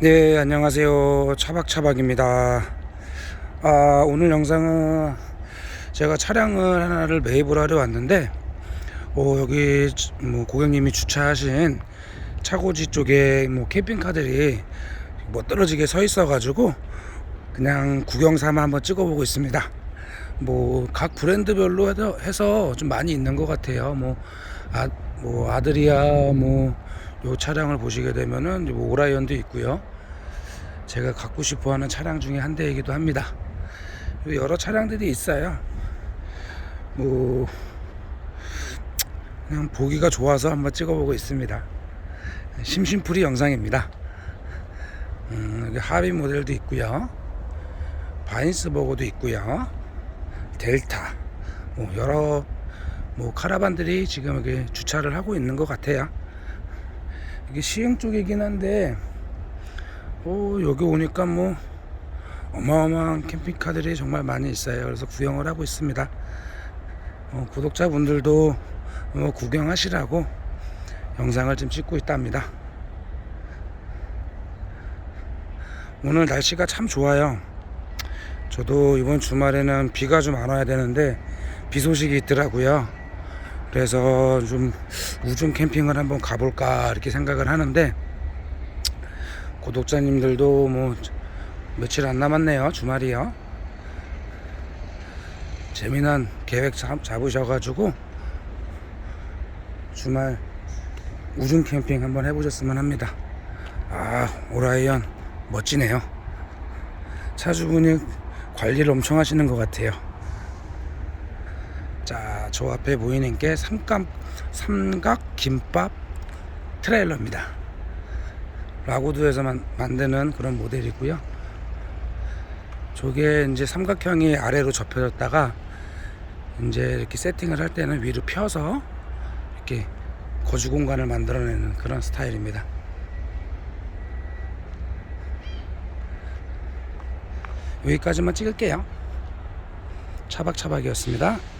네, 안녕하세요. 차박차박입니다. 아, 오늘 영상은 제가 차량을 하나를 매입을 하려 왔는데, 어, 여기 지- 뭐 고객님이 주차하신 차고지 쪽에 뭐 캠핑카들이 뭐 떨어지게 서 있어 가지고 그냥 구경 삼아 한번 찍어보고 있습니다. 뭐 각 브랜드별로 해서 좀 많이 있는 것 같아요. 뭐, 아, 뭐 아드리아 뭐 요 차량을 보시게 되면은 뭐 오라이언도 있고요. 제가 갖고 싶어하는 차량 중에 한 대이기도 합니다. 여러 차량들이 있어요. 뭐 그냥 보기가 좋아서 한번 찍어보고 있습니다. 심심풀이 영상입니다. 음, 하비 모델도 있고요. 바인스버거도 있고요. 델타, 뭐 여러 뭐 카라반들이 지금 여기 주차를 하고 있는 것 같아요. 이게 시흥 쪽이긴 한데, 어, 여기 오니까 뭐 어마어마한 캠핑카들이 정말 많이 있어요. 그래서 구경을 하고 있습니다. 어, 구독자분들도 뭐 구경하시라고 영상을 좀 찍고 있답니다. 오늘 날씨가 참 좋아요. 저도 이번 주말에는 비가 좀 안 와야 되는데 비 소식이 있더라고요. 그래서 좀 우중 캠핑을 한번 가볼까 이렇게 생각을 하는데 구독자님들도 뭐 며칠 안 남았네요. 주말이요. 재미난 계획 잡- 잡으셔가지고 주말 우중 캠핑 한번 해보셨으면 합니다. 아 오라이언 멋지네요. 차주분이 관리를 엄청 하시는 것 같아요. 자, 저 앞에 보이는 게 삼각, 삼각 김밥 트레일러입니다. 라고드에서 만, 만드는 그런 모델이고요. 저게 이제 삼각형이 아래로 접혀졌다가 이제 이렇게 세팅을 할 때는 위로 펴서 이렇게 거주 공간을 만들어내는 그런 스타일입니다. 여기까지만 찍을게요. 차박차박이었습니다.